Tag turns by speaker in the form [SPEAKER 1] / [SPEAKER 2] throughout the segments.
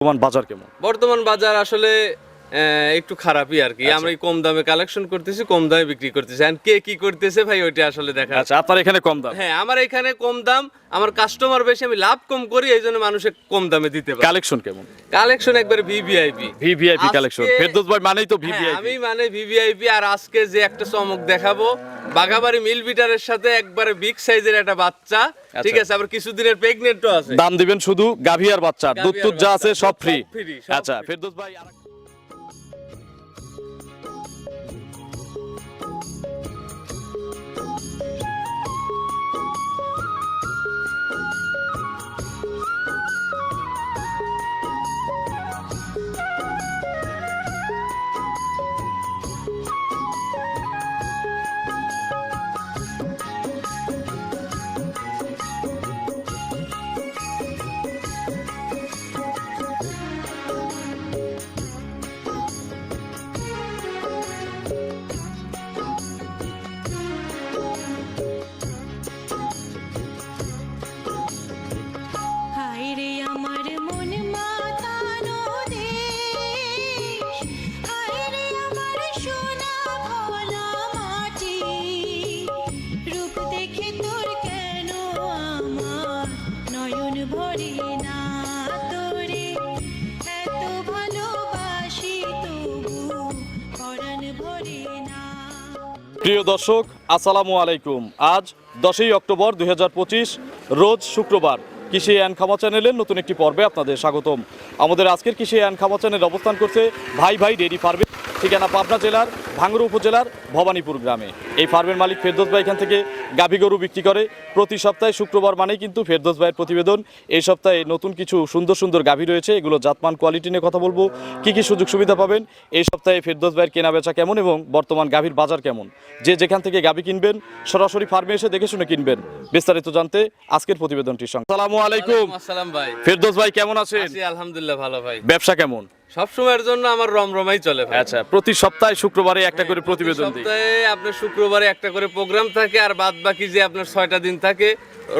[SPEAKER 1] বর্তমান বাজার কেমন?
[SPEAKER 2] বর্তমান বাজার আসলে একটু খারাপই আর কি। আমরা এই কম দামে কালেকশন করতেছি কম দামে বিক্রি করতেছি। আর কে কি করতেছে ভাই ওইটা আসলে দেখা
[SPEAKER 1] আচ্ছা আপনার এখানে কম দাম?
[SPEAKER 2] হ্যাঁ আমার এখানে কম দাম আমার কাস্টমার বেশি আমি লাভ কম করি এই জন্য মানুষে কম দামে দিতে পারে।
[SPEAKER 1] কালেকশন কেমন?
[SPEAKER 2] কালেকশন একবারে ভিভিআইপি
[SPEAKER 1] ভিভিআইপি কালেকশন ফেরদৌস ভাই মানেই তো
[SPEAKER 2] হ্যাঁ,
[SPEAKER 1] ভিভিআইপি
[SPEAKER 2] আমি মানে ভিভিআইপি আর আজকে যে একটা চমক দেখাবো বাগাবাড়ি মিল বিটারের সাথে একবারে বিগ সাইজের একটা বাচ্চা ঠিক আছে? আবার কিছুদিনের প্রেগনেন্টও আছে।
[SPEAKER 1] দাম দিবেন শুধু গাভী আর বাচ্চা। দুধ টুধ যা আছে সব ফ্রি আচ্ছা। ফেরদৌস ভাই প্রিয় দর্শক, আসসালামু আলাইকুম। আজ দশই অক্টোবর দুই হাজার পঁচিশ, রোজ শুক্রবার কৃষি অ্যান্ড খামা চ্যানেলের নতুন একটি পর্বে আপনাদের স্বাগতম। আমাদের আজকের কৃষি অ্যান্ড খামা চ্যানেল অবস্থান করছে ভাই ভাই ডেইরি ফার্মে। ঠিকানা পাবনা জেলার ভাঙ্গুড়া উপজেলার ভবানীপুর গ্রামে। এই ফার্মের মালিক ফেরদোস ভাই এখান থেকে গাভী গরু বিক্রি করে। প্রতি সপ্তাহে শুক্রবার মানেই কিন্তু ফেরদোস ভাইয়ের প্রতিবেদন। এই সপ্তাহে নতুন কিছু সুন্দর সুন্দর গাভী রয়েছে। এগুলো জাতমান কোয়ালিটি নিয়ে কথা বলব। কি কি সুযোগ সুবিধা পাবেন? এই সপ্তাহে ফেরদোস ভাইয়ের কেনা বেচা কেমন এবং বর্তমান গাভীর বাজার কেমন? যে যেখান থেকে গাভী কিনবেন সরাসরি ফার্মে এসে দেখে শুনে কিনবেন। বিস্তারিত জানতে আজকের প্রতিবেদনটির সঙ্গে। সালামু আলাইকুম
[SPEAKER 2] আসসালাম ভাই।
[SPEAKER 1] ফেরদোস ভাই কেমন আছেন?
[SPEAKER 2] আলহামদুলিল্লাহ ভালো ভাই।
[SPEAKER 1] ব্যবসা কেমন?
[SPEAKER 2] সব সময়ের জন্য আমার রমরমাই চলে ভাই।
[SPEAKER 1] আচ্ছা প্রতি সপ্তাহে শুক্রবারে একটা করে প্রতিবেদন দিই।
[SPEAKER 2] সপ্তাহে আপনার শুক্রবারে একটা করে প্রোগ্রাম থাকে আর বাদ বাকি যে আপনার ছয়টা দিন থাকে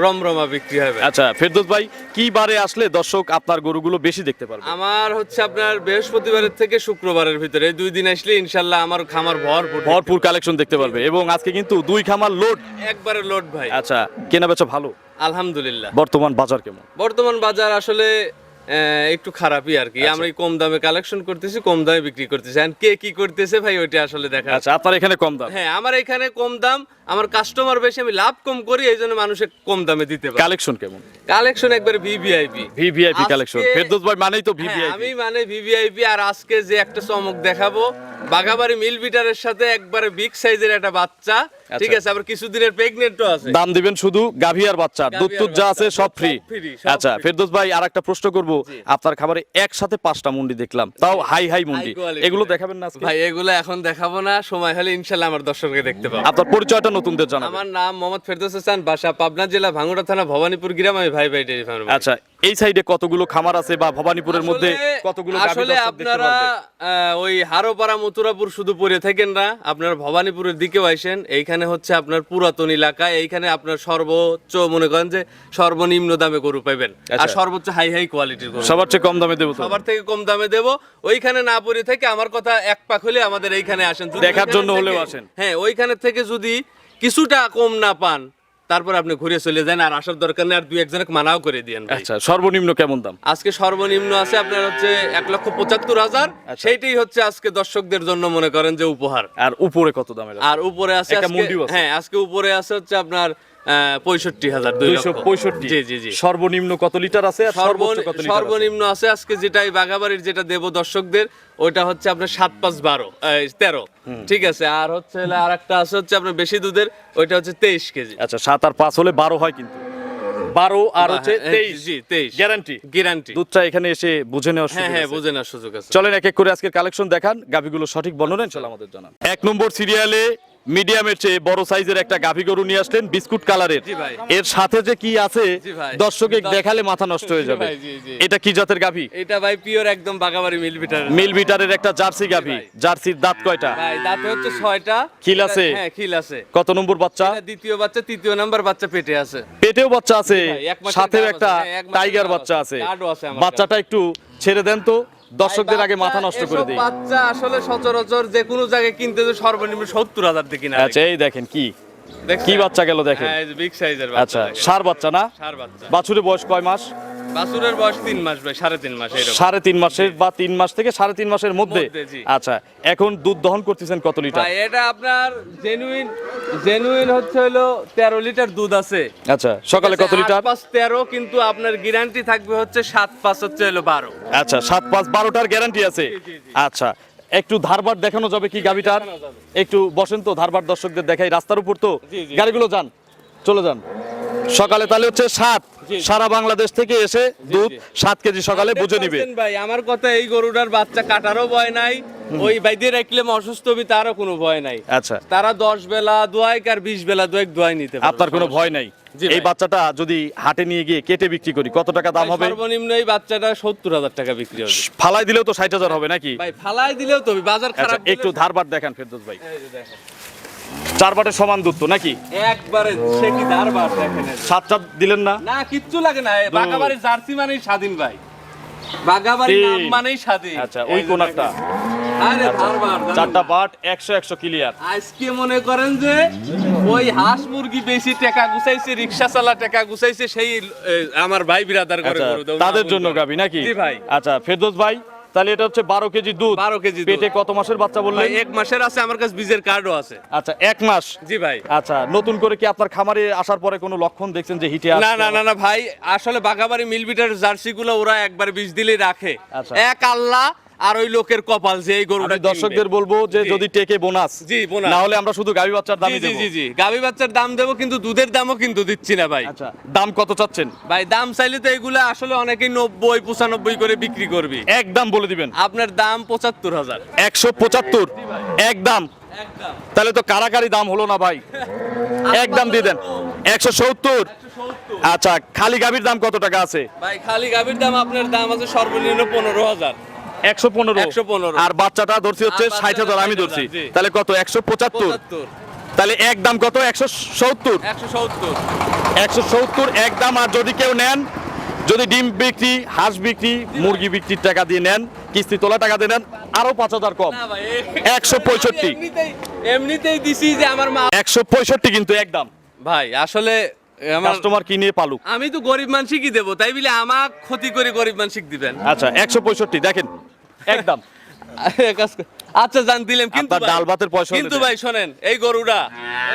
[SPEAKER 2] রমরমা বিক্রি হবে
[SPEAKER 1] আচ্ছা ফেরদৌস ভাই কি বারে আসলে দর্শক আপনার গরুগুলো বেশি দেখতে পারবে?
[SPEAKER 2] আমার হচ্ছে আপনার বৃহস্পতিবারের থেকে শুক্রবারের ভিতরে। এই দুই দিন আসলে ইনশাল্লাহ আমার খামার ভরপুর
[SPEAKER 1] ভরপুর কালেকশন দেখতে পারবে এবং আজকে কিন্তু দুই খামার লোড
[SPEAKER 2] একবারে লোড ভাই।
[SPEAKER 1] আচ্ছা কেনা বেচা ভালো?
[SPEAKER 2] আলহামদুলিল্লাহ।
[SPEAKER 1] বর্তমান বাজার কেমন?
[SPEAKER 2] বর্তমান বাজার আসলে একটু খারাপই আর কি। আমরা কম দামে কালেকশন করতেছি কম দামে বিক্রি করতেছি। আর কে কি করতেছে ভাই ওইটা আসলে দেখা
[SPEAKER 1] আচ্ছা আপনার এখানে কম দাম?
[SPEAKER 2] হ্যাঁ আমার এখানে কম দাম আমার কাস্টমার বেশি আমি লাভ কম করি এই জন্য মানুষে কম দামে দিতে পারে।
[SPEAKER 1] কালেকশন কেমন?
[SPEAKER 2] কালেকশন একবারে ভিভিআইপি
[SPEAKER 1] ভিভিআইপি কালেকশন ফেরদৌস ভাই মানেই তো
[SPEAKER 2] হ্যাঁ,
[SPEAKER 1] ভিভিআইপি
[SPEAKER 2] আমি মানে ভিভিআইপি আর আজকে যে একটা চমক দেখাবো। বাগাবাড়ি মিল বিটারের সাথে একবারে বিগ সাইজের একটা বাচ্চা। ঠিক আছে আবার কিছুদিনের প্রেগনেন্টও আছে।
[SPEAKER 1] দাম দিবেন শুধু গাভী আর বাচ্চা দুধ টুধ যা আছে সব ফ্রি আচ্ছা ফেরদৌস ভাই আর একটা প্রশ্ন করব। আপনার খাবারে একসাথে পাঁচটা মুন্ডি দেখলাম তাও হাই হাই মুন্ডি। এগুলো দেখাবেন না
[SPEAKER 2] ভাই এগুলো এখন দেখাবো না সময় হলে ইনশাল্লাহ আমার দর্শককে দেখতে পাবো।
[SPEAKER 1] আপনার পরিচয়টা নতুনদের জানাবেন।
[SPEAKER 2] আমার নাম মোহাম্মদ ফেরদৌস হাসান বাসা পাবনা জেলা ভাঙ্গুড়া থানা ভবানীপুর গ্রাম আমি ভাই ভাই ডেরি ফার্ম
[SPEAKER 1] আচ্ছা এই সাইডে কতগুলো খামার আছে বা ভবানীপুরের মধ্যে কতগুলো
[SPEAKER 2] আসলে আপনারা ওই হারোপাড়া মথুরাপুর শুধু পড়ে থাকেন না আপনার ভবানীপুরের দিকেও আসেন। এইখানে হচ্ছে আপনার পুরাতন এলাকা এইখানে আপনার সর্বোচ্চ মনে করেন যে সর্বনিম্ন দামে গরু পাইবেন। আর
[SPEAKER 1] আচ্ছা।
[SPEAKER 2] সর্বোচ্চ হাই হাই কোয়ালিটির গরু।
[SPEAKER 1] সবার চেয়ে কম দামে দেবো
[SPEAKER 2] সবার থেকে কম দামে দেব। ওইখানে না পড়ে থেকে আমার কথা এক পাক হলে আমাদের এইখানে আসেন।
[SPEAKER 1] দেখার জন্য হলেও আসেন।
[SPEAKER 2] হ্যাঁ ওইখানে থেকে যদি কিছুটা কম না পান তারপর আপনি ঘুরে চলে যান আর আসার দরকার নেই আর দুই একজনকে মানাও করে দিয়েন
[SPEAKER 1] আচ্ছা সর্বনিম্ন কেমন দাম?
[SPEAKER 2] আজকে সর্বনিম্ন আছে আপনার হচ্ছে এক লক্ষ পঁচাত্তর হাজার।
[SPEAKER 1] আচ্ছা।
[SPEAKER 2] সেইটাই হচ্ছে আজকে দর্শকদের জন্য মনে করেন যে উপহার।
[SPEAKER 1] আর উপরে কত দামের
[SPEAKER 2] আর উপরে আছে। হ্যাঁ আজকে উপরে আছে হচ্ছে আপনার পঁয়ষট্টি হাজার
[SPEAKER 1] দুইশো পঁয়ষট্টি।
[SPEAKER 2] জি জি জি।
[SPEAKER 1] সর্বনিম্ন কত লিটার আছে?
[SPEAKER 2] সর্বনিম্ন আছে আজকে যেটা এই বাঘাবাড়ির যেটা দেব দর্শকদের ওইটা হচ্ছে আপনার সাত পাঁচ বারো তেরো। ঠিক আছে আর হচ্ছে আর একটা আছে হচ্ছে আপনার বেশি দুধের ওইটা হচ্ছে তেইশ কেজি।
[SPEAKER 1] আচ্ছা সাত আর পাঁচ হলে বারো হয় কিন্তু। বারো আর হচ্ছে
[SPEAKER 2] হ্যাঁ,
[SPEAKER 1] তেইশ।
[SPEAKER 2] জি তেইশ।
[SPEAKER 1] গ্যারান্টি
[SPEAKER 2] গ্যারান্টি
[SPEAKER 1] দুধটা এখানে এসে বুঝে নেওয়ার
[SPEAKER 2] হ্যাঁ হ্যাঁ বুঝে নেওয়ার সুযোগ আছে।
[SPEAKER 1] চলেন এক এক করে আজকের কালেকশন দেখান গাভিগুলো সঠিক বর্ণনা ইনশাল্লাহ আমাদের জানান। এক নম্বর সিরিয়ালে মিডিয়ামের চেয়ে বড় সাইজের একটা গাভী গরু নিয়ে আসলেন বিস্কুট কালারের। এর সাথে যে কি আছে। দর্শকে দেখালে মাথা নষ্ট হয়ে যাবে। এটা কি জাতের গাভী?
[SPEAKER 2] এটা ভাই পিওর একদম বাগাবাড়ি মিল বিটার
[SPEAKER 1] মিল বিটারের একটা জার্সি গাভী। জার্সির দাঁত কয়টা?
[SPEAKER 2] ভাই দাঁতে হচ্ছে ছয়টা।
[SPEAKER 1] খিল আছে?
[SPEAKER 2] হ্যাঁ খিল আছে।
[SPEAKER 1] কত নম্বর বাচ্চা?
[SPEAKER 2] দ্বিতীয় বাচ্চা তৃতীয় নাম্বার বাচ্চা পেটে আছে।
[SPEAKER 1] পেটেও বাচ্চা আছে। সাথেও একটা টাইগার বাচ্চা
[SPEAKER 2] আছে,
[SPEAKER 1] বাচ্চাটা একটু ছেড়ে দেন তো। দর্শকদের আগে মাথা নষ্ট করে দিই।
[SPEAKER 2] বাচ্চা আসলে সচরাচর যে কোনো জায়গায় কিনতে যে সর্বনিম্ন সত্তর হাজার দিয়ে কিনা
[SPEAKER 1] আচ্ছা এই দেখেন কি? কি বাচ্চা গেল দেখেন?
[SPEAKER 2] বিগ সাইজের
[SPEAKER 1] আচ্ছা সার বাচ্চা না?
[SPEAKER 2] সার বাচ্চা।
[SPEAKER 1] বাছুরের বয়স কয় মাস?
[SPEAKER 2] বাছুরের বয়স তিন মাস ভাই সাড়ে তিন মাস
[SPEAKER 1] সাড়ে তিন মাসের বা তিন মাস থেকে সাড়ে তিন মাসের মধ্যে? আচ্ছা এখন দুধ দহন করতেছেন কত লিটার?
[SPEAKER 2] এটা আপনার জেনুইন জেনুইন হচ্ছে হলো তেরো লিটার দুধ আছে।
[SPEAKER 1] আচ্ছা সকালে কত লিটার?
[SPEAKER 2] পাঁচ তেরো কিন্তু আপনার গ্যারান্টি থাকবে হচ্ছে সাত পাঁচ হচ্ছে হলো বারো।
[SPEAKER 1] আচ্ছা সাত পাঁচ বারোটার গ্যারান্টি আছে। আচ্ছা একটু ধারবার দেখানো যাবে কি গাবিটার একটু বসেন তো ধারবার দর্শকদের দেখাই। রাস্তার উপর তো। গাড়িগুলো যান চলে যান। সকালে তাহলে হচ্ছে সাত। সারা বাংলাদেশ থেকে এসে দুধ সাত কেজি সকালে বুঝে নিবে।
[SPEAKER 2] ভাই আমার কথা এই গরুটার বাচ্চা কাটারও ভয় নাই ওই বাইদে রাখলে অসুস্থ হবি তারও কোনো ভয় নাই।
[SPEAKER 1] আচ্ছা।
[SPEAKER 2] তারা দশ বেলা দোয়াইক আর বিশ বেলা দোয়াইক দোয়াই নিতে।
[SPEAKER 1] আপনার কোনো ভয় নাই? এই বাচ্চাটা যদি হাটে নিয়ে গিয়ে কেটে বিক্রি করি কত টাকা দাম হবে?
[SPEAKER 2] সর্বনিম্ন এই বাচ্চাটা সত্তর হাজার টাকা বিক্রি হবে।
[SPEAKER 1] ফালাই দিলেও তো ষাট হাজার হবে নাকি?
[SPEAKER 2] ভাই ফালাই দিলেও তো বাজার
[SPEAKER 1] আচ্ছা
[SPEAKER 2] খারাপ
[SPEAKER 1] একটু ধারবার দেখান ফেরদৌস ভাই।
[SPEAKER 2] দেখেন।
[SPEAKER 1] চার বাটের সমান দুধ তো নাকি?
[SPEAKER 2] একবারে সে কি ধারবার দেখেন
[SPEAKER 1] সাত চার দিলেন না?
[SPEAKER 2] না কিচ্ছু লাগে না এই বাগাবাড়ির জার্সি মানেই স্বাধীন ভাই। বাগাবাড়ির
[SPEAKER 1] তিন।
[SPEAKER 2] নাম মানেই স্বাধীন।
[SPEAKER 1] আচ্ছা ওই
[SPEAKER 2] দেখেন। আরে জানেন
[SPEAKER 1] চারটা বাট একশো একশো ক্লিয়ার
[SPEAKER 2] আজকে মনে করেন যে ওই হাঁস মুরগি বেশি টাকা গুছাইছে রিক্সা চালা টাকা গুছাইছে সেই আমার ভাই বিরাদার করে
[SPEAKER 1] আচ্ছা তাদের জন্য গাবি নাকি?
[SPEAKER 2] জি ভাই।
[SPEAKER 1] আচ্ছা ফেরদৌস ভাই? তাহলে এটা হচ্ছে বারো কেজি দুধ।
[SPEAKER 2] 12 কেজি।
[SPEAKER 1] পেটে কত মাসের বাচ্চা বললেন?
[SPEAKER 2] এক মাসের আছে আমার কাছে বীজের কার্ডও আছে।
[SPEAKER 1] আচ্ছা এক মাস?
[SPEAKER 2] জি ভাই।
[SPEAKER 1] আচ্ছা নতুন করে কি আপনার খামারে আসার পরে কোনো লক্ষণ দেখছেন যে হিটে
[SPEAKER 2] না না না না ভাই আসলে বাগাবাড়ি মিলবিটার জার্সি গুলো ওরা একবার বীজ দিলেই রাখে।
[SPEAKER 1] আচ্ছা।
[SPEAKER 2] এক আল্লাহ আর ওই লোকের কপাল যে এই গরুটা
[SPEAKER 1] দর্শকদের বলব যে যদি টেকে বোনাস
[SPEAKER 2] জি, bonus।
[SPEAKER 1] না হলে আমরা শুধু গাবি বাচ্চার
[SPEAKER 2] দাম
[SPEAKER 1] দামই
[SPEAKER 2] জি জি গাভী বাচ্চার দাম দেবো কিন্তু দুধের দামও কিন্তু দিচ্ছি না ভাই।
[SPEAKER 1] আচ্ছা দাম কত চাচ্ছেন?
[SPEAKER 2] ভাই দাম চাইলে তো এগুলো আসলে অনেকেই নব্বই পঁচানব্বই করে বিক্রি করবি।
[SPEAKER 1] এক দাম বলে দিবেন।
[SPEAKER 2] আপনার দাম পঁচাত্তর হাজার।
[SPEAKER 1] একশো পঁচাত্তর? এক দাম?
[SPEAKER 2] একদম
[SPEAKER 1] তাহলে তো কারাকারি দাম হলো না ভাই। এক দাম দিয়ে দেন। একশো সত্তর? আচ্ছা খালি গাভীর দাম কত টাকা আছে?
[SPEAKER 2] ভাই খালি গাভীর দাম আপনার দাম আছে সর্বনিম্ন পনেরো হাজার।
[SPEAKER 1] একশো পনেরো।
[SPEAKER 2] 115
[SPEAKER 1] আর বাচ্চাটা ধরছি হচ্ছে ষাট হাজার আমি ধরছি। তাহলে কত? একশো পঁচাত্তর। তাহলে এক দাম কত? একশো সত্তর।
[SPEAKER 2] একশো সত্তর।
[SPEAKER 1] এক দাম। আর যদি কেউ নেন যদি ডিম বিক্রি হাঁস বিক্রি মুরগি বিক্রির টাকা দিয়ে নেন কিস্তি তোলা টাকা দিয়ে নেন আরও পাঁচ হাজার কম। একশো
[SPEAKER 2] পঁয়ষট্টি। এমনিতেই দিছি যে আমার মা
[SPEAKER 1] একশো পঁয়ষট্টি কিন্তু একদম
[SPEAKER 2] ভাই আসলে
[SPEAKER 1] কাস্টমার কিনে পালুক?
[SPEAKER 2] আমি তো গরিব মানুষই কি দেবো তাই বলে আমার ক্ষতি করে গরিব মানুষই দিবেন।
[SPEAKER 1] আচ্ছা একশো পঁয়ষট্টি দেখেন। একদম।
[SPEAKER 2] আচ্ছা জান দিলাম কিন্তু
[SPEAKER 1] ডাল ভাতের পয়সা
[SPEAKER 2] কিন্তু ভাই শোনেন এই গরুটা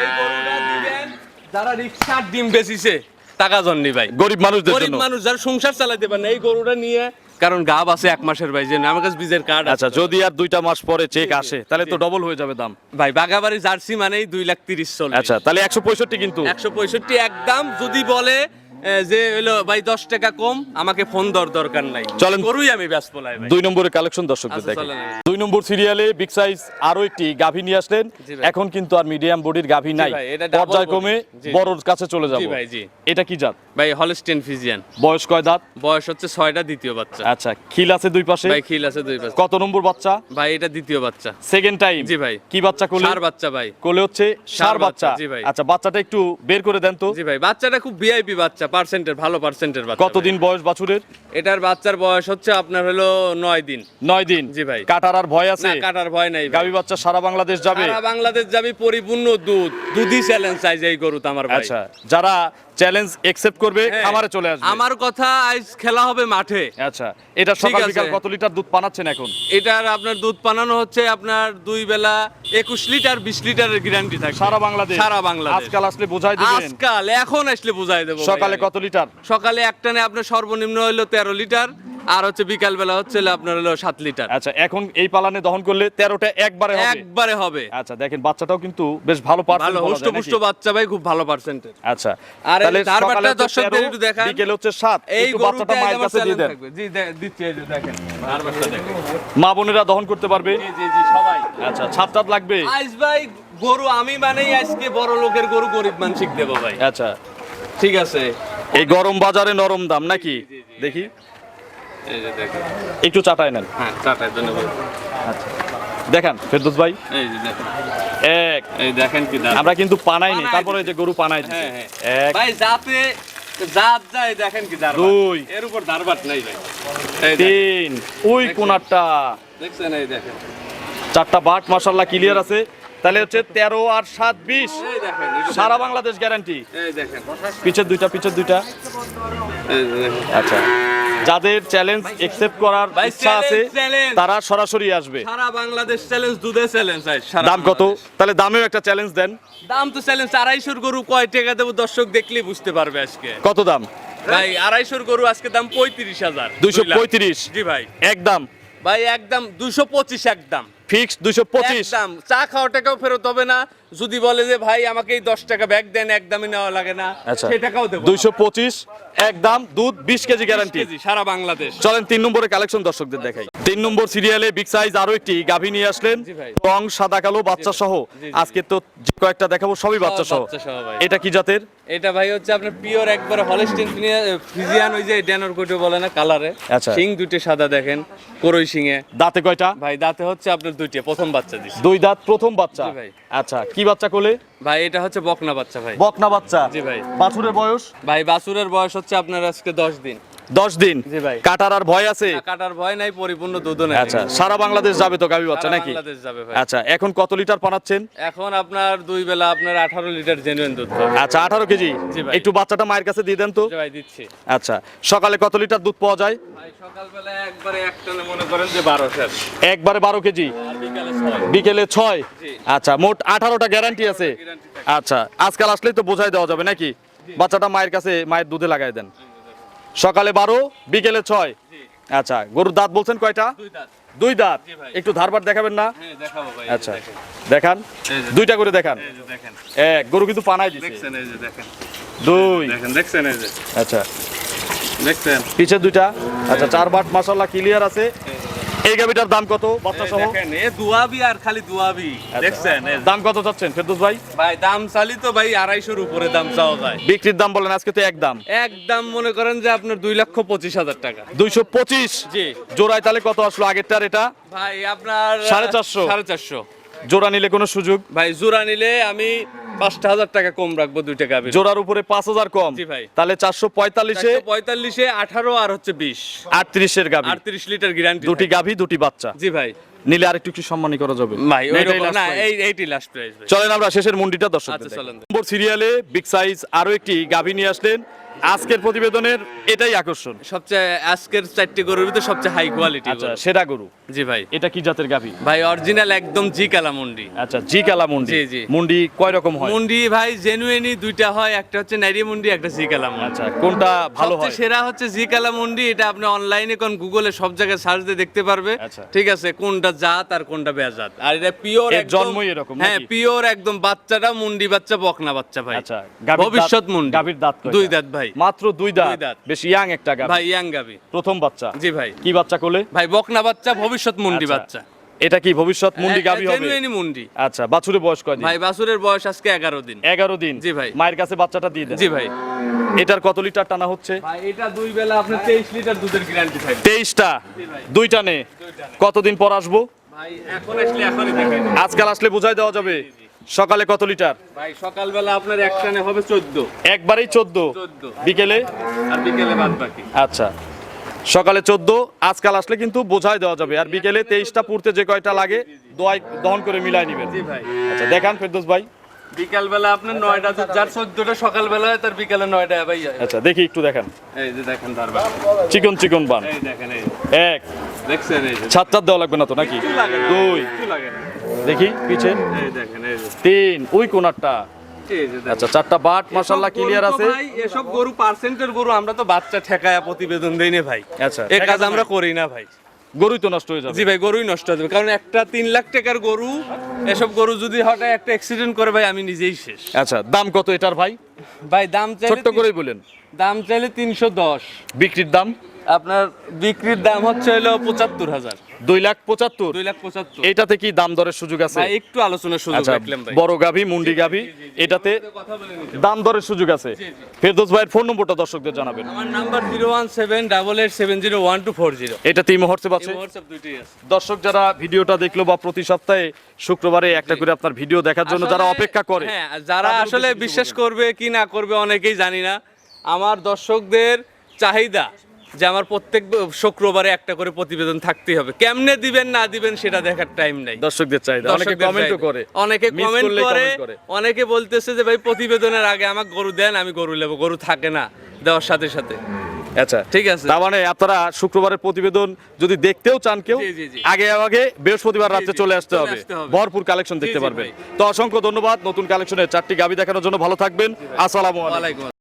[SPEAKER 2] এই গরুটা দিবেন যারা রিক্সার ডিম বেচিছে টাকা জন্নি ভাই।
[SPEAKER 1] গরিব মানুষদের জন্য।
[SPEAKER 2] গরিব মানুষ যারা সংসার চালাতে পারে না এই গরুটা নিয়ে কারণ গাব আছে এক মাসের ভাই যে আমার কাছে বীজের কার্ড
[SPEAKER 1] আচ্ছা যদি আর দুইটা মাস পরে চেক আসে তাহলে তো ডবল হয়ে যাবে দাম।
[SPEAKER 2] ভাই বাগাবাড়ি জার্সি মানেই দুই লাখ তিরিশ চল্লিশ।
[SPEAKER 1] আচ্ছা তাহলে একশো পঁয়ষট্টি কিন্তু।
[SPEAKER 2] একশো পঁয়ষট্টি একদম যদি বলে যে হলো ভাই দশ টাকা কম আমাকে ফোন দর দরকার নাই।
[SPEAKER 1] চলেন।
[SPEAKER 2] গরুই আমি ব্যস্ত লাই
[SPEAKER 1] দুই নম্বরের কালেকশন দর্শকদের
[SPEAKER 2] আচ্ছা,
[SPEAKER 1] দেখেন দুই নম্বর সিরিয়ালে বিগ সাইজ আরও একটি গাভী নিয়ে আসলেন। এখন কিন্তু আর মিডিয়াম বডির গাভী নাই। পর্যায়ক্রমে বড়র কাছে চলে যাব।
[SPEAKER 2] ভাই, জি।
[SPEAKER 1] এটা কি জাত?
[SPEAKER 2] ভাই হলস্টেন ফিজিয়ান
[SPEAKER 1] বয়স কয় দাঁত?
[SPEAKER 2] বয়স হচ্ছে ছয়টা দ্বিতীয় বাচ্চা।
[SPEAKER 1] আচ্ছা খিল আছে দুই পাশে?
[SPEAKER 2] ভাই খিল আছে দুই বাচ্চা
[SPEAKER 1] কত নম্বর বাচ্চা?
[SPEAKER 2] ভাই এটা দ্বিতীয় বাচ্চা।
[SPEAKER 1] সেকেন্ড টাইম
[SPEAKER 2] জি ভাই।
[SPEAKER 1] কি বাচ্চা কোলে?
[SPEAKER 2] চার বাচ্চা ভাই।
[SPEAKER 1] কোলে হচ্ছে সার বাচ্চা
[SPEAKER 2] জি ভাই।
[SPEAKER 1] আচ্ছা বাচ্চাটা একটু বের করে দেন তো।
[SPEAKER 2] জি ভাই বাচ্চাটা খুব ভিআইপি বাচ্চা। পার্সেন্টের ভালো পার্সেন্টের বাচ্চা
[SPEAKER 1] কতদিন বয়স বাছুরের?
[SPEAKER 2] এটার বাচ্চার বয়স হচ্ছে আপনার হলো নয় দিন।
[SPEAKER 1] নয় দিন?
[SPEAKER 2] জি ভাই।
[SPEAKER 1] কাটার আর ভয় আছে?
[SPEAKER 2] না কাটার ভয় নাই।
[SPEAKER 1] গাভী বাচ্চা সারা বাংলাদেশ যাবে?
[SPEAKER 2] সারা বাংলাদেশ যাবি পরিপূর্ণ দুধ। দুধই চ্যালেঞ্জ চাই যে এই গরু আমার ভাই।
[SPEAKER 1] আচ্ছা যারা চ্যালেঞ্জ একসেপ্ট করবে
[SPEAKER 2] হ্যাঁ।
[SPEAKER 1] খামারে চলে আসবে।
[SPEAKER 2] আমার কথা আজ খেলা হবে মাঠে।
[SPEAKER 1] আচ্ছা এটা সকাল বিকাল কত লিটার দুধ পানাচ্ছেন এখন?
[SPEAKER 2] এটার আপনার দুধ পানানো হচ্ছে আপনার দুই বেলা একুশ লিটার বিশ লিটারের গ্যারান্টি থাকে
[SPEAKER 1] সারা বাংলাদেশ?
[SPEAKER 2] সারা বাংলাদেশ।
[SPEAKER 1] আজকাল আসলে বোঝাই দিবেন।
[SPEAKER 2] আজকাল এখন আসলে বুঝাই দেবো
[SPEAKER 1] সকালে। কত লিটার?
[SPEAKER 2] সকালে একটানে আপনার সর্বনিম্ন হলো তেরো লিটার আর হচ্ছে বিকাল বেলা হচ্ছে আপনার হলো সাত লিটার।
[SPEAKER 1] আচ্ছা এখন এই পালানে দহন করলে তেরোটা একবারে
[SPEAKER 2] একবারে হবে।
[SPEAKER 1] আচ্ছা দেখেন বাচ্চাটাও কিন্তু বেশ ভালো পার্সেন্ট
[SPEAKER 2] ভালো হুষ্ট পুষ্ট বাচ্চা ভাই খুব ভালো পার্সেন্টের
[SPEAKER 1] আচ্ছা
[SPEAKER 2] আর
[SPEAKER 1] তাহলে
[SPEAKER 2] দর্শকদের একটু দেখান।
[SPEAKER 1] বিকেলে হচ্ছে সাত
[SPEAKER 2] এই
[SPEAKER 1] বাচ্চাটা মায়ের কাছে দিয়ে দেন।
[SPEAKER 2] জি দিচ্ছি এই যে দেখেন
[SPEAKER 1] মা বোনেরা দহন করতে পারবে?
[SPEAKER 2] জি জি জি সবাই।
[SPEAKER 1] আচ্ছা ছাদ টাদ লাগবে?
[SPEAKER 2] আইস ভাই গরু আমি মানেই আজকে বড় লোকের গরু গরিব মানসিক দেবো ভাই।
[SPEAKER 1] আচ্ছা।
[SPEAKER 2] ঠিক আছে।
[SPEAKER 1] এই গরম বাজারে নরম দাম নাকি? দেখি। একটু চাটাই নেন।
[SPEAKER 2] হ্যাঁ ধন্যবাদ।
[SPEAKER 1] আচ্ছা। দেখান ফেরদৌস ভাই।
[SPEAKER 2] এই যে দেখেন।
[SPEAKER 1] এক।
[SPEAKER 2] এই দেখেন কি দাম।
[SPEAKER 1] আমরা কিন্তু পানাই নেই
[SPEAKER 2] পানাই
[SPEAKER 1] তারপরে যে গরু পানাই দিছে।
[SPEAKER 2] হ্যাঁ, হ্যাঁ।
[SPEAKER 1] এক।
[SPEAKER 2] ভাই জাতে জাত যায় দেখেন কি দারবাট।
[SPEAKER 1] দুই।
[SPEAKER 2] এর উপর দারবাট নাই ভাই।
[SPEAKER 1] তিন। ওই কোনারটা।
[SPEAKER 2] দেখছেন এই দেখেন।
[SPEAKER 1] চারটা বাট মাসাল্লাহ ক্লিয়ার আছে। তাহলে হচ্ছে তেরো আর সাত বিশ। সারা বাংলাদেশ গ্যারান্টি পিছের দুইটা পিছের দুইটা। আচ্ছা। যাদের চ্যালেঞ্জ একসেপ্ট করার ইচ্ছা আছে। তারা সরাসরি আসবে।
[SPEAKER 2] সারা বাংলাদেশ চ্যালেঞ্জ দুধে চ্যালেঞ্জ
[SPEAKER 1] দাম কত? তাহলে দামেও একটা চ্যালেঞ্জ দেন।
[SPEAKER 2] দাম তো চ্যালেঞ্জ আড়াইশোর গরু কয় টাকা দেবো দর্শক দেখলেই বুঝতে পারবে আজকে।
[SPEAKER 1] কত দাম?
[SPEAKER 2] ভাই আড়াইশোর গরু আজকে দাম পঁয়ত্রিশ হাজার।
[SPEAKER 1] দুইশো। পঁয়ত্রিশ।
[SPEAKER 2] জি ভাই।
[SPEAKER 1] একদম
[SPEAKER 2] ভাই একদম দুশো পঁচিশ একদম
[SPEAKER 1] ফিক্সড দুশো পঁচিশ।
[SPEAKER 2] একদম চা খাওয়াটাকেও ফেরত হবে না যদি বলে যে ভাই আমাকে এই দশ টাকা ব্যাগ দেন একদমই নেওয়া লাগে না
[SPEAKER 1] আচ্ছা।
[SPEAKER 2] সেই টাকাও দেবো
[SPEAKER 1] দুইশো পঁচিশ একদম দুধ বিশ কেজি গ্যারান্টি
[SPEAKER 2] সারা বাংলাদেশ।
[SPEAKER 1] চলেন তিন নম্বরের কালেকশন দর্শকদের দেখাই। তিন নম্বর সিরিয়ালে বিগ সাইজ আরও একটি গাভী নিয়ে আসলেন। রং সাদা কালো বাচ্চা সহ। আজকে তো যে কয়েকটা দেখাবো সবই বাচ্চা সহ। এটা কি জাতের?
[SPEAKER 2] এটা ভাই হচ্ছে আপনার পিওর একবারে হলস্টিন ফিজিয়ান ওই যে ড্যানোর কোটো বলে না কালারে
[SPEAKER 1] আচ্ছা।
[SPEAKER 2] সিং দুটো সাদা দেখেন করই সিংয়ে
[SPEAKER 1] দাঁতে কয়টা?
[SPEAKER 2] ভাই দাঁতে হচ্ছে আপনার দুইটা প্রথম বাচ্চা দিছে।
[SPEAKER 1] দুই দাঁত প্রথম বাচ্চা।
[SPEAKER 2] ভাই।
[SPEAKER 1] আচ্ছা কি বাচ্চা কোলে?
[SPEAKER 2] ভাই এটা হচ্ছে বকনা বাচ্চা ভাই।
[SPEAKER 1] বকনা বাচ্চা।
[SPEAKER 2] জি ভাই।
[SPEAKER 1] বাছুরের বয়স?
[SPEAKER 2] ভাই বাসুরের বয়স হচ্ছে আপনার আজকে দশ দিন।
[SPEAKER 1] দশ দিন?
[SPEAKER 2] জি ভাই।
[SPEAKER 1] কাটার আর ভয় আছে?
[SPEAKER 2] কাটার ভয় নাই পরিপূর্ণ দুধ নাই।
[SPEAKER 1] আচ্ছা সারা বাংলাদেশ যাবে তো গাভী বাচ্চা নাকি?
[SPEAKER 2] বাংলাদেশ যাবে ভাই।
[SPEAKER 1] আচ্ছা এখন কত লিটার পানাচ্ছেন?
[SPEAKER 2] এখন আপনার দুই বেলা আপনার আঠারো লিটার জেনুইন দুধ
[SPEAKER 1] আচ্ছা আঠারো কেজি? একটু বাচ্চাটা মায়ের কাছে দিয়ে দেন তো।
[SPEAKER 2] জি ভাই দিচ্ছি।
[SPEAKER 1] আচ্ছা সকালে কত লিটার দুধ পাওয়া যায়?
[SPEAKER 2] ভাই সকালবেলা একবারে একটানে মনে করেন যে বারো শেষ
[SPEAKER 1] একবারে বারো কেজি?
[SPEAKER 2] আর বিকালে ছয়।
[SPEAKER 1] বিকেলে ছয়?
[SPEAKER 2] জি।
[SPEAKER 1] আচ্ছা মোট আঠারোটা গ্যারান্টি আছে। আচ্ছা আজকাল আসলেই তো বোঝাই দেওয়া যাবে নাকি? বাচ্চাটা মায়ের কাছে মায়ের দুধে লাগাই দেন। সকালে বারো বিকেলে ছয়। আচ্ছা গরুর দাঁত বলছেন কয়টা?
[SPEAKER 2] দুই দাঁত।
[SPEAKER 1] একটু ধারবার দেখাবেন না?
[SPEAKER 2] হ্যাঁ
[SPEAKER 1] আচ্ছা দেখান। দুইটা করে দেখান। এক গরু কিন্তু পানাই দিচ্ছে দুই।
[SPEAKER 2] দেখেন দেখছেন
[SPEAKER 1] আচ্ছা।
[SPEAKER 2] দেখছেন।
[SPEAKER 1] পিছে দুইটা। আচ্ছা চার বাট মাসাল্লাহ ক্লিয়ার আছে। এই গাবিটার দাম কত বাচ্চা সহ
[SPEAKER 2] দেখেন এ দুয়াবি আর খালি দুয়াবি।
[SPEAKER 1] আচ্ছা।
[SPEAKER 2] দেখছেন
[SPEAKER 1] দাম কত চাচ্ছেন ফেরদৌস ভাই?
[SPEAKER 2] ভাই দাম চালি তো ভাই আড়াইশোর উপরে দাম চাওয়া যায়।
[SPEAKER 1] বিক্রির দাম বলেন আজকে তো এক দাম।
[SPEAKER 2] একদম মনে করেন যে আপনার দুই লক্ষ পঁচিশ হাজার টাকা।
[SPEAKER 1] দুইশো পঁচিশ?
[SPEAKER 2] জি।
[SPEAKER 1] জোড়ায় তাহলে কত আসলো আগেরটার এটা?
[SPEAKER 2] ভাই আপনার
[SPEAKER 1] সাড়ে চারশো।
[SPEAKER 2] সাড়ে চারশো।
[SPEAKER 1] জোড়া নিলে কোনো সুযোগ?
[SPEAKER 2] ভাই জোড়া নিলে আমি পাঁচটা হাজার টাকা কম রাখব দুই টাকা
[SPEAKER 1] জোড়ার উপরে পাঁচ হাজার কম।
[SPEAKER 2] জি ভাই।
[SPEAKER 1] তাহলে চারশো পঁয়তাল্লিশে
[SPEAKER 2] পঁয়তাল্লিশে আঠারো আর হচ্ছে বিশ।
[SPEAKER 1] আটত্রিশের গাভি।
[SPEAKER 2] আটত্রিশ লিটার গ্যারান্টি
[SPEAKER 1] দুটি গাভি দুটি বাচ্চা।
[SPEAKER 2] জি ভাই।
[SPEAKER 1] নিলে আরেকটু একটু সম্মানী করা যাবে।
[SPEAKER 2] ভাই
[SPEAKER 1] না।
[SPEAKER 2] এই এইটি লাস্ট প্রাইস
[SPEAKER 1] চলেন আমরা শেষের মুন্ডিটা দর্শক
[SPEAKER 2] আচ্ছা, চলেন।
[SPEAKER 1] নম্বর সিরিয়ালে বিগ সাইজ আরও একটি গাভী নিয়ে আসলেন। আজকের প্রতিবেদনের এটাই আকর্ষণ।
[SPEAKER 2] সবচেয়ে আজকের চারটি গরুর ভিতরে সবচেয়ে হাই কোয়ালিটি
[SPEAKER 1] আচ্ছা সেরা গরু?
[SPEAKER 2] জি ভাই।
[SPEAKER 1] এটা কি জাতের গাভি?
[SPEAKER 2] ভাই অরিজিনাল একদম জি কালা মুন্ডি।
[SPEAKER 1] আচ্ছা জি কালা মুন্ডি।
[SPEAKER 2] জি, জি।
[SPEAKER 1] মুন্ডি কয় রকম হয়?
[SPEAKER 2] মুন্ডি ভাই জেনুইনি দুইটা হয় একটা হচ্ছে নাইরি মুন্ডি একটা জি কালা মুন্ডি।
[SPEAKER 1] আচ্ছা কোনটা ভালো হয়?
[SPEAKER 2] সেরা হচ্ছে জি কালা মুন্ডি এটা আপনি অনলাইনে কোন গুগলে সব জায়গায় সার্চ দিয়ে দেখতে পারবে।
[SPEAKER 1] আচ্ছা।
[SPEAKER 2] ঠিক আছে কোনটা জাত আর কোনটা বেজাত। আর এটা পিওর
[SPEAKER 1] এর জন্মই এরকম
[SPEAKER 2] হ্যাঁ পিওর একদম বাচ্চাটা মুন্ডি বাচ্চা বকনা বাচ্চা ভাই।
[SPEAKER 1] আচ্ছা
[SPEAKER 2] ভবিষ্যৎ মুন্ডি।
[SPEAKER 1] গাভীর দাঁত
[SPEAKER 2] দুই দাঁত ভাই।
[SPEAKER 1] মাত্র দুই দাঁত। বেশ ইয়াং একটা গাভি।
[SPEAKER 2] ভাই ইয়াং
[SPEAKER 1] প্রথম বাচ্চা।
[SPEAKER 2] জি ভাই।
[SPEAKER 1] কি বাচ্চা কোলে?
[SPEAKER 2] ভাই বকনা বাচ্চা ভবিষ্যৎ মুন্ডি
[SPEAKER 1] আচ্ছা।
[SPEAKER 2] বাচ্চা।
[SPEAKER 1] এটা কি ভবিষ্যৎ মুন্ডি হবে?
[SPEAKER 2] জেনুইনি মুন্ডি।
[SPEAKER 1] আচ্ছা বাছুরের বয়স কয়দিন
[SPEAKER 2] ভাই বাসুরের বয়স আজকে এগারো দিন।
[SPEAKER 1] এগারো দিন।
[SPEAKER 2] জি ভাই।
[SPEAKER 1] মায়ের কাছে বাচ্চাটা দিয়ে দেন।
[SPEAKER 2] জি ভাই।
[SPEAKER 1] এটার কত লিটার টানা হচ্ছে?
[SPEAKER 2] ভাই এটা দুই বেলা আপনার তেইশ লিটার দুধের গ্যারান্টি থাকবে। ভাই।
[SPEAKER 1] দুইটা নে। কতদিন পর আসব?
[SPEAKER 2] ভাই এখন আসলে এখনই দেখাই
[SPEAKER 1] আজকাল আসলে বোঝাই দেওয়া যাবে। সকালে কত লিটার?
[SPEAKER 2] ভাই সকালবেলা আপনার একটানে হবে চোদ্দ।
[SPEAKER 1] একবারেই চোদ্দ?
[SPEAKER 2] চোদ্দ।
[SPEAKER 1] বিকেলে?
[SPEAKER 2] আর বিকেলে বাদ বাকি।
[SPEAKER 1] আচ্ছা। সকালে চোদ্দ আজকাল আসলে কিন্তু বোঝাই দেওয়া যাবে। আর বিকেলে তেইশটা পুরতে যে কয়টা লাগে দোয়াই দহন করে মিলাই নিবেন।
[SPEAKER 2] জি ভাই।
[SPEAKER 1] আচ্ছা দেখান ফেরদৌস ভাই।
[SPEAKER 2] বিকাল বেলা আপনার নয়টা যার চোদ্দটা সকালবেলা হয় তার বিকালে নয়টা ভাই
[SPEAKER 1] আচ্ছা দেখি একটু দেখান।
[SPEAKER 2] এই যে দেখেন তারপর
[SPEAKER 1] চিকন চিকন বান।
[SPEAKER 2] এই দেখেন এই
[SPEAKER 1] এক। ছাদ দেওয়া লাগবে না তো নাকি? দুই। দেখি পিছে। তিন ওই কোনারটা। আচ্ছা চারটা বাট মাশাল্লাহ ক্লিয়ার আছে।
[SPEAKER 2] এসব গরু পার্সেন্টের গরু আমরা তো বাচ্চা ঠেকায়া প্রতিবেদন দেই না ভাই।
[SPEAKER 1] আচ্ছা,
[SPEAKER 2] এই কাজ আমরা করি না ভাই।
[SPEAKER 1] গরুই তো নষ্ট হয়ে যাবে।
[SPEAKER 2] জি ভাই গরুই নষ্ট হয়ে যাবে। কারণ একটা তিন লাখ টাকার গরু এসব গরু যদি হঠাৎ একটা অ্যাক্সিডেন্ট করে ভাই আমি নিজেই শেষ।
[SPEAKER 1] আচ্ছা দাম কত এটার ভাই?
[SPEAKER 2] ভাই দাম চাইলে
[SPEAKER 1] ছোট্ট করেই বলেন।
[SPEAKER 2] দাম চাইলে তিনশো দশ।
[SPEAKER 1] বিক্রির দাম?
[SPEAKER 2] আপনার বিক্রির দাম হচ্ছে হলো পঁচাত্তর হাজার।
[SPEAKER 1] দুই লাখ পঁচাত্তর।
[SPEAKER 2] দুই লাখ পঁচাত্তর।
[SPEAKER 1] এইটাতে কি দাম দরের সুযোগ আছে?
[SPEAKER 2] একটু আলোচনার সুযোগ
[SPEAKER 1] আচ্ছা
[SPEAKER 2] রাখলাম ভাই।
[SPEAKER 1] বড় গাভী মুন্ডি গাভী এটাতে দাম দরের সুযোগ আছে। ফেরদৌস ভাইয়ের ফোন নম্বরটা দর্শকদের জানাবেন।
[SPEAKER 2] আমার number zero one seven double eight seven zero one two four zero.
[SPEAKER 1] এটাতে ইমো হোয়াটসঅ্যাপ আছে।
[SPEAKER 2] হোয়াটসঅ্যাপ দুইটাই আছে।
[SPEAKER 1] দর্শক যারা ভিডিওটা দেখল বা প্রতি সপ্তাহে শুক্রবারে একটা করে আপনার ভিডিও দেখার জন্য যারা অপেক্ষা করে
[SPEAKER 2] হ্যাঁ যারা আসলে বিশ্বাস করবে কি না করবে অনেকেই জানি না। আমার দর্শকদের চাহিদা যে আমার প্রত্যেক শুক্রবারে একটা করে প্রতিবেদন থাকতেই হবে। কেমনে দিবেন না দিবেন সেটা দেখার টাইম নাই।
[SPEAKER 1] দর্শকদের চাহিদা। অনেকে কমেন্টও করে।
[SPEAKER 2] অনেকে কমেন্ট করে। অনেকে বলতেছে যে ভাই প্রতিবেদনের আগে আমাকে গরু দেন আমি গরু নেব। গরু থাকে না দেওয়ার সাথে সাথে।
[SPEAKER 1] আচ্ছা।
[SPEAKER 2] ঠিক আছে।
[SPEAKER 1] তার মানে আপনারা শুক্রবারের প্রতিবেদন যদি দেখতেও চান কেউ। আগে আগে বৃহস্পতিবার রাতে চলে আসতে হবে। ভরপুর কালেকশন দেখতে পারবেন। তো অসংখ্য ধন্যবাদ। নতুন কালেকশনের চারটি গাবি দেখানোর জন্য ভালো থাকবেন। আসসালামু আলাইকুম।